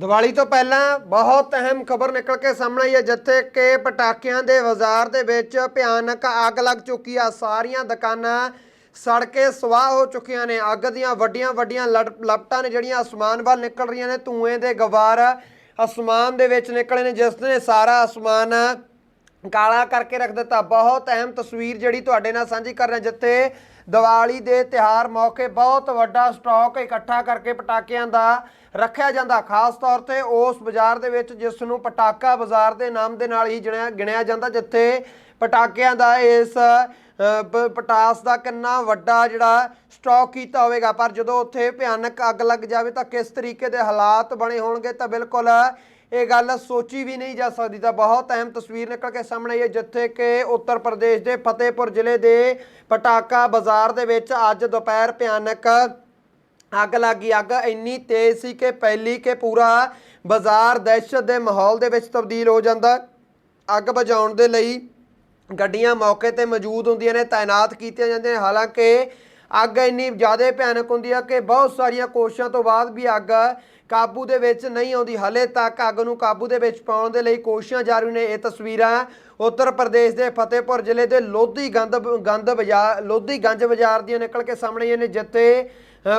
ਦੀਵਾਲੀ ਤੋਂ ਪਹਿਲਾਂ ਬਹੁਤ ਅਹਿਮ ਖਬਰ ਨਿਕਲ ਕੇ ਸਾਹਮਣੇ ਆਈ ਹੈ, ਜਿੱਥੇ ਕਿ ਪਟਾਕਿਆਂ ਦੇ ਬਾਜ਼ਾਰ ਦੇ ਵਿੱਚ ਭਿਆਨਕ ਅੱਗ ਲੱਗ ਚੁੱਕੀ ਆ। ਸਾਰੀਆਂ ਦੁਕਾਨਾਂ ਸੜ ਕੇ ਸਵਾਹ ਹੋ ਚੁੱਕੀਆਂ ਨੇ। ਅੱਗ ਦੀਆਂ ਵੱਡੀਆਂ ਵੱਡੀਆਂ ਲੜ- ਲਪਟਾਂ ਨੇ ਜਿਹੜੀਆਂ ਅਸਮਾਨ ਵੱਲ ਨਿਕਲ ਰਹੀਆਂ ਨੇ। ਧੂਏ ਦੇ ਗਵਾਰ ਅਸਮਾਨ ਦੇ ਵਿੱਚ ਨਿਕਲੇ ਨੇ, ਜਿਸ ਨੇ ਸਾਰਾ ਅਸਮਾਨ ਕਾਲਾ ਕਰਕੇ ਰੱਖ ਦਿੱਤਾ। ਬਹੁਤ ਅਹਿਮ ਤਸਵੀਰ ਜਿਹੜੀ ਤੁਹਾਡੇ ਨਾਲ ਸਾਂਝੀ ਕਰ ਰਿਹਾ ਜਿੱਥੇ ਦੀਵਾਲੀ ਦੇ ਤਿਹਾਰ ਮੌਕੇ ਬਹੁਤ ਵੱਡਾ ਸਟਾਕ ਇਕੱਠਾ ਕਰਕੇ ਪਟਾਕਿਆਂ ਦਾ ਰੱਖਿਆ ਜਾਂਦਾ। ਖਾਸ ਤੌਰ ਤੇ ਉਸ ਬਾਜ਼ਾਰ ਦੇ ਵਿੱਚ ਜਿਸ ਨੂੰ ਪਟਾਕਾ ਬਾਜ਼ਾਰ ਦੇ ਨਾਮ ਦੇ ਨਾਲ ਹੀ ਗਿਣਿਆ ਗਿਣਿਆ ਜਾਂਦਾ, ਜਿੱਥੇ ਪਟਾਕਿਆਂ ਦਾ ਇਸ ਪਟਾਸ ਦਾ ਕਿੰਨਾ ਵੱਡਾ ਜਿਹੜਾ ਸਟਾਕ ਕੀਤਾ ਹੋਵੇਗਾ। ਪਰ ਜਦੋਂ ਉੱਥੇ ਭਿਆਨਕ ਅੱਗ ਲੱਗ ਜਾਵੇ ਤਾਂ ਕਿਸ ਤਰੀਕੇ ਦੇ ਹਾਲਾਤ ਬਣੇ ਹੋਣਗੇ ਤਾਂ ਬਿਲਕੁਲ ਇਹ ਗੱਲ ਸੋਚੀ ਵੀ ਨਹੀਂ ਜਾ ਸਕਦੀ। ਤਾਂ ਬਹੁਤ ਅਹਿਮ ਤਸਵੀਰ ਨਿਕਲ ਕੇ ਸਾਹਮਣੇ ਆਈ ਹੈ, ਜਿੱਥੇ ਕਿ ਉੱਤਰ ਪ੍ਰਦੇਸ਼ ਦੇ ਫਤਿਹਪੁਰ ਜ਼ਿਲ੍ਹੇ ਦੇ ਪਟਾਕਾ ਬਾਜ਼ਾਰ ਦੇ ਵਿੱਚ ਅੱਜ ਦੁਪਹਿਰ ਭਿਆਨਕ ਅੱਗ ਲੱਗੀ। ਅੱਗ ਇੰਨੀ ਤੇਜ਼ ਸੀ ਕਿ ਪਹਿਲੀ ਕਿ ਪੂਰਾ ਬਾਜ਼ਾਰ ਦਹਿਸ਼ਤ ਦੇ ਮਾਹੌਲ ਦੇ ਵਿੱਚ ਤਬਦੀਲ ਹੋ ਜਾਂਦਾ। ਅੱਗ ਬੁਝਾਉਣ ਦੇ ਲਈ ਗੱਡੀਆਂ ਮੌਕੇ ਤੇ ਮੌਜੂਦ ਹੁੰਦੀਆਂ ਨੇ, ਤਾਇਨਾਤ ਕੀਤੀਆਂ ਜਾਂਦੀਆਂ ਨੇ। ਹਾਲਾਂਕਿ ਅੱਗ ਇੰਨੀ ਜ਼ਿਆਦਾ ਭਿਆਨਕ ਹੁੰਦੀ ਆ ਕਿ ਬਹੁਤ ਸਾਰੀਆਂ ਕੋਸ਼ਿਸ਼ਾਂ ਤੋਂ ਬਾਅਦ ਵੀ ਅੱਗ ਕਾਬੂ ਦੇ ਵਿੱਚ ਨਹੀਂ ਆਉਂਦੀ। ਹਲੇ ਤੱਕ ਅੱਗ ਨੂੰ ਕਾਬੂ ਦੇ ਵਿੱਚ ਪਾਉਣ ਦੇ ਲਈ ਕੋਸ਼ਿਸ਼ਾਂ ਜਾਰੀ ਨੇ ਇਹ ਤਸਵੀਰਾਂ। ਉੱਤਰ ਪ੍ਰਦੇਸ਼ ਦੇ ਫਤਿਹਪੁਰ ਜ਼ਿਲ੍ਹੇ ਦੇ ਲੋਧੀ ਗੰਦ ਗੰਦ ਬਾਜ਼ਾਰ ਲੋਧੀ ਗੰਜ ਬਾਜ਼ਾਰ ਦੀਆਂ ਨਿਕਲ ਕੇ ਸਾਹਮਣੇ ਆਈਆਂ ਨੇ ਜਿੱਥੇ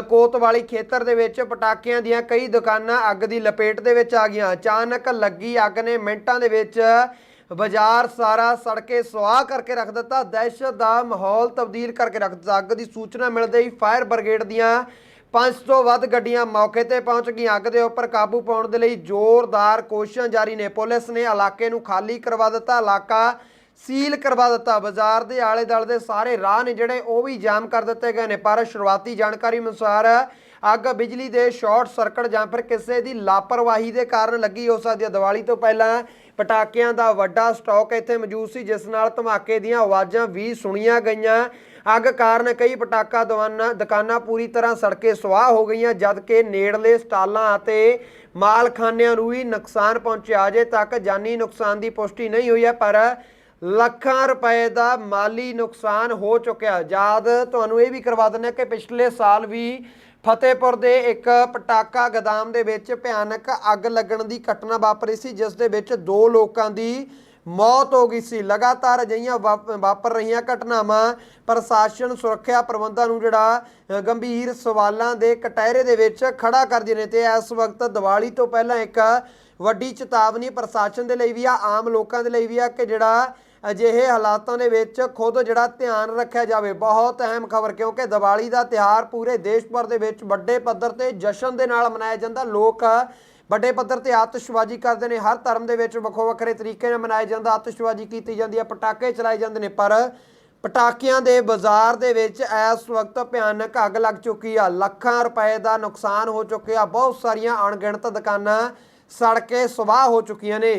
ਕੋਤਵਾਲੀ ਖੇਤਰ ਦੇ ਵਿੱਚ ਪਟਾਕਿਆਂ ਦੀਆਂ ਕਈ ਦੁਕਾਨਾਂ ਅੱਗ ਦੀ ਲਪੇਟ ਦੇ ਵਿੱਚ ਆ ਗਈਆਂ। ਅਚਾਨਕ ਲੱਗੀ ਅੱਗ ਨੇ ਮਿੰਟਾਂ ਦੇ ਵਿੱਚ ਬਾਜ਼ਾਰ ਸਾਰਾ ਸੜਕੇ ਸੁਆਹ ਕਰਕੇ ਰੱਖ ਦਿੱਤਾ। ਦਹਿਸ਼ਤ ਦਾ ਮਾਹੌਲ ਤਬਦੀਲ ਕਰਕੇ ਰੱਖ ਦਿੱਤਾ। ਅੱਗ ਦੀ ਸੂਚਨਾ ਮਿਲਦੇ ਹੀ ਫਾਇਰ ਬ੍ਰਿਗੇਡ ਦੀਆਂ 500 ਤੋਂ ਵੱਧ ਗੱਡੀਆਂ ਮੌਕੇ ਤੇ ਪਹੁੰਚ ਗਈਆਂ। ਅੱਗ ਦੇ ਉੱਪਰ ਕਾਬੂ ਪਾਉਣ ਦੇ ਲਈ ਜ਼ੋਰਦਾਰ ਕੋਸ਼ਿਸ਼ਾਂ ਜਾਰੀ ਨੇ। ਪੁਲਿਸ ਨੇ ਇਲਾਕੇ ਨੂੰ ਖਾਲੀ ਕਰਵਾ ਦਿੱਤਾ, ਇਲਾਕਾ ਸੀਲ ਕਰਵਾ ਦਿੱਤਾ। ਬਾਜ਼ਾਰ ਦੇ ਆਲੇ ਦੁਆਲੇ ਦੇ ਸਾਰੇ ਰਾਹ ਨੇ ਜਿਹੜੇ, ਉਹ ਵੀ ਜਾਮ ਕਰ ਦਿੱਤੇ ਗਏ ਨੇ। ਪਰ ਸ਼ੁਰੂਆਤੀ ਜਾਣਕਾਰੀ ਅਨੁਸਾਰ ਅੱਗ ਬਿਜਲੀ ਦੇ ਸ਼ਾਰਟ ਸਰਕਟ ਜਾਂ ਫਿਰ ਕਿਸੇ ਦੀ ਲਾਪਰਵਾਹੀ ਦੇ ਕਾਰਨ ਲੱਗੀ। ਹੋ ਸਕਦੀ ਹੈ ਦੀਵਾਲੀ ਤੋਂ ਪਹਿਲਾਂ ਪਟਾਕਿਆਂ ਦਾ ਵੱਡਾ ਸਟਾਕ ਇੱਥੇ ਮੌਜੂਦ ਸੀ, ਜਿਸ ਨਾਲ ਧਮਾਕੇ ਦੀਆਂ ਆਵਾਜ਼ਾਂ ਵੀ ਸੁਣੀਆਂ ਗਈਆਂ। ਅੱਗ ਕਾਰਨ ਕਈ ਪਟਾਕਾ ਦੁਕਾਨਾਂ ਦੁਕਾਨਾਂ ਪੂਰੀ ਤਰ੍ਹਾਂ ਸੜਕੇ ਸੁਆਹ ਹੋ ਗਈਆਂ ਜਦ ਕਿ ਨੇੜਲੇ ਸਟਾਲਾਂ ਅਤੇ ਮਾਲਖਾਨਿਆਂ ਨੂੰ ਵੀ ਨੁਕਸਾਨ ਪਹੁੰਚਿਆ। ਅਜੇ ਤੱਕ ਜਾਨੀ ਨੁਕਸਾਨ ਦੀ ਪੁਸ਼ਟੀ ਨਹੀਂ ਹੋਈ ਹੈ, ਪਰ ਲੱਖਾਂ ਰੁਪਏ ਦਾ ਮਾਲੀ ਨੁਕਸਾਨ ਹੋ ਚੁੱਕਿਆ ਯਾਦ ਤੁਹਾਨੂੰ ਇਹ ਵੀ ਕਰਵਾ ਦਿੰਦੇ ਕਿ ਪਿਛਲੇ ਸਾਲ ਵੀ ਫਤਿਹਪੁਰ ਦੇ ਇੱਕ ਪਟਾਕਾ ਗਦਾਮ ਦੇ ਵਿੱਚ ਭਿਆਨਕ ਅੱਗ ਲੱਗਣ ਦੀ ਘਟਨਾ ਵਾਪਰੀ ਸੀ, ਜਿਸ ਦੇ ਵਿੱਚ ਦੋ ਲੋਕਾਂ ਦੀ ਮੌਤ ਹੋ ਗਈ ਸੀ। ਲਗਾਤਾਰ ਅਜਿਹੀਆਂ ਵਾਪ- ਵਾਪਰ ਰਹੀਆਂ ਘਟਨਾਵਾਂ ਪ੍ਰਸ਼ਾਸਨ, ਸੁਰੱਖਿਆ ਪ੍ਰਬੰਧਾਂ ਨੂੰ ਜਿਹੜਾ ਗੰਭੀਰ ਸਵਾਲਾਂ ਦੇ ਕਟਹਿਰੇ ਦੇ ਵਿੱਚ ਖੜਾ ਕਰਦੀਆਂ ਨੇ ਤੇ ਇਸ ਵਕਤ ਦੀਵਾਲੀ ਤੋਂ ਪਹਿਲਾਂ ਇੱਕ ਵੱਡੀ ਚੇਤਾਵਨੀ ਪ੍ਰਸ਼ਾਸਨ ਦੇ ਲਈ ਵੀ ਆ, ਆਮ ਲੋਕਾਂ ਦੇ ਲਈ ਵੀ ਆ ਕਿ ਜਿਹੜਾ ਅਜਿਹੇ ਹਾਲਾਤਾਂ ਦੇ ਵਿੱਚ ਖੁਦ ਜਿਹੜਾ ਧਿਆਨ ਰੱਖਿਆ ਜਾਵੇ। ਬਹੁਤ ਅਹਿਮ ਖਬਰ, ਕਿਉਂਕਿ ਦੀਵਾਲੀ ਦਾ ਤਿਹਾਰ ਪੂਰੇ ਦੇਸ਼ ਭਰ ਦੇ ਵਿੱਚ ਵੱਡੇ ਪੱਧਰ ਤੇ ਜਸ਼ਨ ਦੇ ਨਾਲ ਮਨਾਇਆ ਜਾਂਦਾ। ਲੋਕ ਵੱਡੇ ਪੱਧਰ ਤੇ ਆਤਿਸ਼ਬਾਜ਼ੀ ਕਰਦੇ ਨੇ। ਹਰ ਧਰਮ ਦੇ ਵਿੱਚ ਵੱਖੋ ਵੱਖਰੇ ਤਰੀਕੇ ਨਾਲ ਮਨਾਇਆ ਜਾਂਦਾ, ਆਤਿਸ਼ਬਾਜ਼ੀ ਕੀਤੀ ਜਾਂਦੀ ਹੈ, ਪਟਾਕੇ ਚਲਾਏ ਜਾਂਦੇ ਨੇ। ਪਰ ਪਟਾਕਿਆਂ ਦੇ ਬਾਜ਼ਾਰ ਦੇ ਵਿੱਚ ਇਸ ਵਕਤ ਭਿਆਨਕ ਅੱਗ ਲੱਗ ਚੁੱਕੀ ਆ। ਲੱਖਾਂ ਰੁਪਏ ਦਾ ਨੁਕਸਾਨ ਹੋ ਚੁੱਕਿਆ। ਬਹੁਤ ਸਾਰੀਆਂ ਅਣਗਿਣਤ ਦੁਕਾਨਾਂ ਸੜ ਕੇ ਸਵਾਹ ਹੋ ਚੁੱਕੀਆਂ ਨੇ।